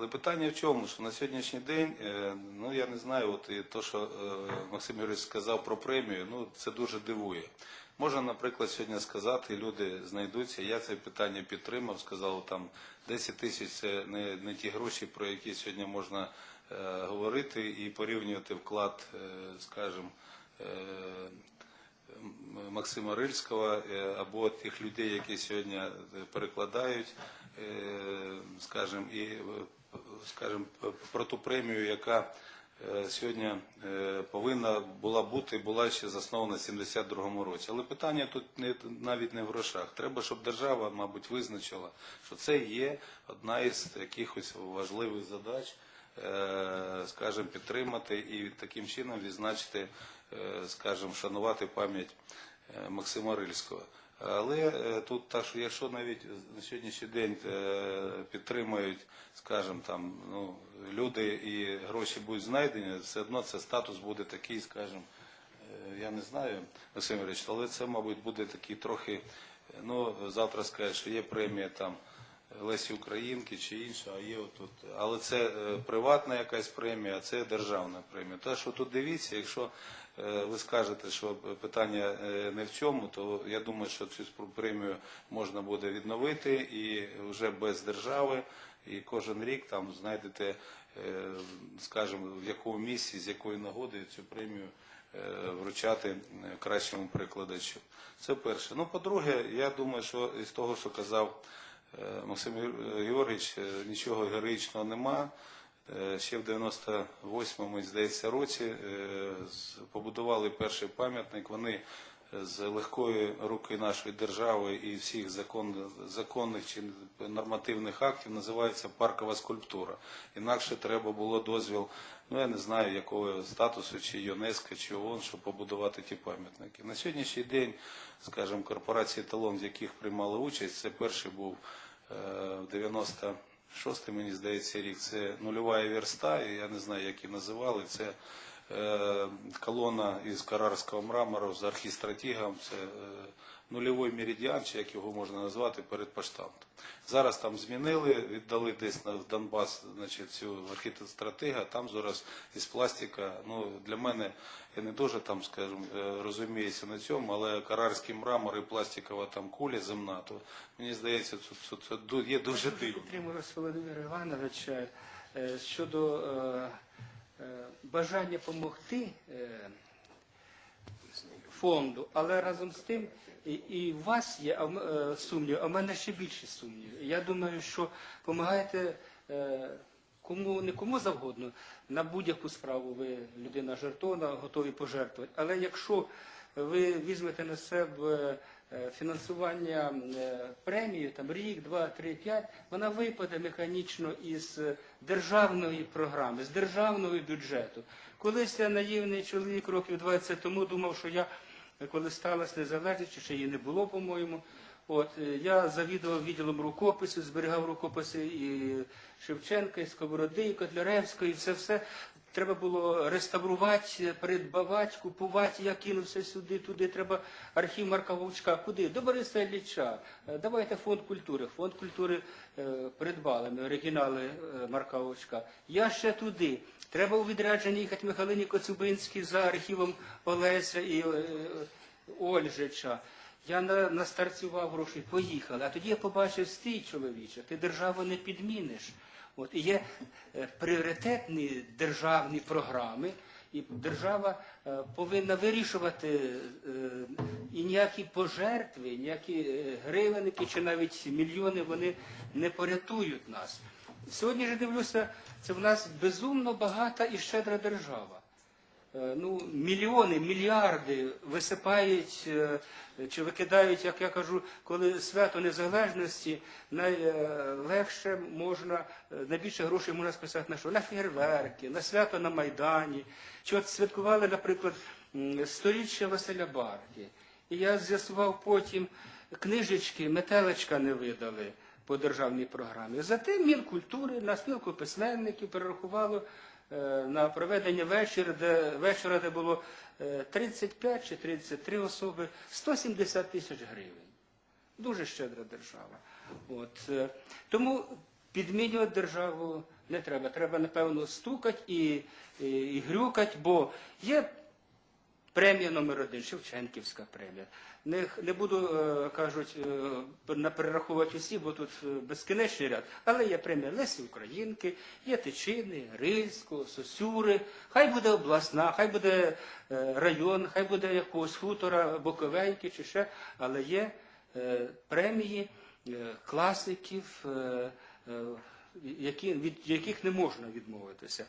Але питання в чому, що на сьогоднішній день, е, ну я не знаю, от і то, що е, Максим Юрійович сказав про премію, ну це дуже дивує. Можна, наприклад, сьогодні сказати, люди знайдуться. Я це питання підтримав, сказав там 10 тисяч це не, не ті гроші, про які сьогодні можна е, говорити і порівнювати вклад, е, скажімо, е, Максима Рильського е, або тих людей, які сьогодні перекладають, е, скажімо, і скажімо, про ту премію, яка е, сьогодні е, повинна була бути, була ще заснована в 72-му році. Але питання тут не, навіть не в грошах. Треба, щоб держава, мабуть, визначила, що це є одна із якихось важливих задач, е, скажімо, підтримати і таким чином відзначити, скажімо, шанувати пам'ять Максима Рильського. Але е, тут так, що якщо навіть на сьогоднішній день е, підтримують, скажімо, там ну люди і гроші будуть знайдені, все одно це статус буде такий, скажімо, е, я не знаю, Максим Юрійович, але це, мабуть, буде такий трохи, ну завтра скажуть, що є премія там. Лесі Українки чи інша, а є отут. Але це е, приватна якась премія, а це державна премія. Те, що тут дивіться, якщо е, ви скажете, що питання е, не в цьому, то я думаю, що цю премію можна буде відновити і вже без держави, і кожен рік там знайдете, скажімо, в якому місці, з якої нагоди цю премію вручати кращому прикладачу. Це перше. Ну, по-друге, я думаю, що із того, що казав Максим Геор- Георгійович, е, нічого героїчного нема. Е, Ще в 98-му, здається, році е, побудували перший пам'ятник. Вони е, з легкої руки нашої держави і всіх закон, законних чи нормативних актів називається паркова скульптура. Інакше треба було дозвіл, ну я не знаю якого статусу, чи ЮНЕСКО, чи ООН, щоб побудувати ті пам'ятники. На сьогоднішній день, скажімо, корпорації талон, в яких приймали участь, це перший був е, в 96 мені здається, рік. Це нульова верста, я не знаю, як її називали. Це колона із карарського мрамору з архістратігом. Це е, нульовий меридіан, чи як його можна назвати, перед поштамтом. Зараз там змінили, віддали десь на Донбас значить, цю архітектратига, там зараз із пластика. Ну, для мене, я не дуже там, скажімо, е, розуміюся на цьому, але карарський мрамор і пластикова там куля земна, то мені здається, це, це, це є дуже дивно. Володимира е, щодо е, е, бажання допомогти фонду, але разом з тим і, у вас є е, сумнів, а в мене ще більше сумнів. Я думаю, що допомагаєте е, кому не кому завгодно, на будь-яку справу ви людина жертовна, готові пожертвувати. Але якщо ви візьмете на себе е, фінансування е, премії, там рік, два, три, п'ять, вона випаде механічно із державної програми, з державного бюджету. Колись я наївний чоловік років 20 тому думав, що я, коли сталася незалежність, чи її не було, по-моєму, От е, я завідував відділом рукопису, зберігав рукописи і Шевченка, і Сковороди, і Котляревського, і це все треба було реставрувати, придбавати, купувати. Я кинувся сюди, туди. Треба архів Марка Вовчка. Куди? До Бориса Ілліча. Е, Давайте фонд культури. Фонд культури е, придбали ми оригінали Марка Вовчка. Я ще туди. Треба у відрядження їхати Михайлині Коцюбинській за архівом Олеся і Ольжича. Я на, настарцював гроші, поїхали. А тоді я побачив стій чоловіче, ти державу не підміниш. От, є е, пріоритетні державні програми, і держава е, повинна вирішувати е, і ніякі пожертви, ніякі гривенники чи навіть мільйони вони не порятують нас. Сьогодні ж дивлюся, це в нас безумно багата і щедра держава. Е, ну, мільйони, мільярди висипають е, чи викидають, як я кажу, коли свято незалежності найлегше можна, е, найбільше грошей можна списати на що? На фейерверки, на свято на Майдані. Чи от святкували, наприклад, сторіччя Василя Барки. І я з'ясував потім, книжечки, метелечка не видали по державній програмі. Зате Мінкультури на спілку письменників перерахувало на проведення вечора, де, вечора, де було е, 35 чи 33 особи, 170 тисяч гривень. Дуже щедра держава. От, е, тому підмінювати державу Не треба. Треба, напевно, стукати і, і, і грюкати, бо є премія номер один, Шевченківська премія. Не, не буду, е, кажуть, е, перераховувати всі, бо тут е, безкінечний ряд. Але є премія Лесі Українки, є Тичини, Рильського, Сосюри. Хай буде обласна, хай буде район, хай буде якогось хутора, Боковеньки чи ще, але є премії класиків, від яких не можна відмовитися.